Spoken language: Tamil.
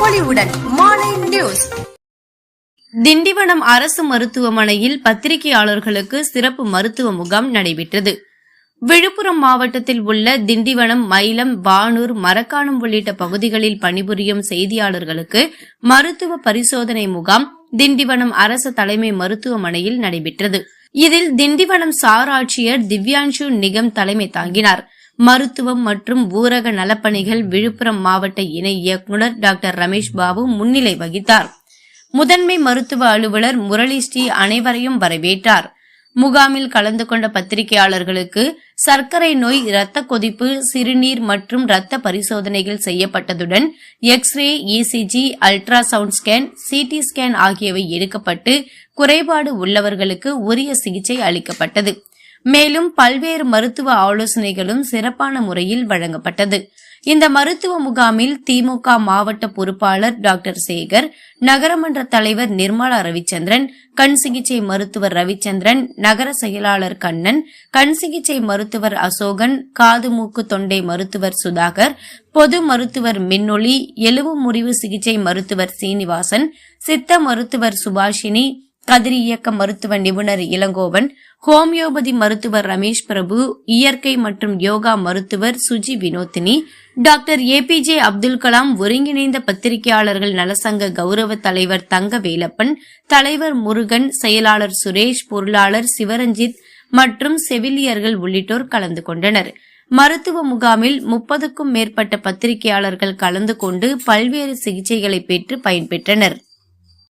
பொலிவுடன் நியூஸ். திண்டிவனம் அரசு மருத்துவமனையில் பத்திரிகையாளர்களுக்கு சிறப்பு மருத்துவ முகாம் நடைபெற்றது. விழுப்புரம் மாவட்டத்தில் உள்ள திண்டிவனம் மயிலம் வானூர் மரக்காணம் உள்ளிட்ட பகுதிகளில் பணிபுரியும் செய்தியாளர்களுக்கு மருத்துவ பரிசோதனை முகாம் திண்டிவனம் அரசு தலைமை மருத்துவமனையில் நடைபெற்றது. இதில் திண்டிவனம் சார் ஆட்சியர் திவ்யான்ஷு நிகம் தலைமை தாங்கினார். மருத்துவம் மற்றும் ஊரக நலப்பணிகள் விழுப்புரம் மாவட்ட இணை இயக்குநர் டாக்டர் ரமேஷ் பாபு முன்னிலை வகித்தார். முதன்மை மருத்துவ அலுவலர் முரளி ஸ்ரீ அனைவரையும் வரவேற்றார். முகாமில் கலந்து கொண்ட பத்திரிகையாளர்களுக்கு சர்க்கரை நோய் இரத்த கொதிப்பு சிறுநீர் மற்றும் இரத்த பரிசோதனைகள் செய்யப்பட்டதுடன் X ray ECG ultrasound scan CT scan ஆகியவை எடுக்கப்பட்டு குறைபாடு உள்ளவர்களுக்கு உரிய சிகிச்சை அளிக்கப்பட்டது. மேலும் பல்வேறு மருத்துவ ஆலோசனைகளும் சிறப்பான முறையில் வழங்கப்பட்டது. இந்த மருத்துவ முகாமில் திமுக மாவட்ட பொறுப்பாளர் டாக்டர் சேகர் நகரமன்ற தலைவர் நிர்மலா ரவிச்சந்திரன் கண் சிகிச்சை மருத்துவர் ரவிச்சந்திரன் நகர செயலாளர் கண்ணன் கண் சிகிச்சை மருத்துவர் அசோகன் காது மூக்கு தொண்டை மருத்துவர் சுதாகர் பொது மருத்துவர் மின்னொளி எலும்பு முறிவு சிகிச்சை மருத்துவர் சீனிவாசன் சித்த மருத்துவர் சுபாஷினி கதிரி இயக்க மருத்துவ நிபுணர் இளங்கோவன் ஹோமியோபதி மருத்துவர் ரமேஷ் பிரபு இயற்கை மற்றும் யோகா மருத்துவர் சுஜி வினோத்தினி டாக்டர் ஏபிஜே அப்துல் கலாம் ஒருங்கிணைந்த பத்திரிகையாளர்கள் நலசங்க கௌரவ தலைவர் தங்க வேலப்பன் தலைவர் முருகன் செயலாளர் சுரேஷ் பொருளாளர் சிவரஞ்சித் மற்றும் செவிலியர்கள் உள்ளிட்டோர் கலந்து கொண்டனர். மருத்துவ முகாமில் முப்பதுக்கும் மேற்பட்ட பத்திரிகையாளர்கள் கலந்து கொண்டு பல்வேறு சிகிச்சைகளை பெற்று பயன்பெற்றனர்.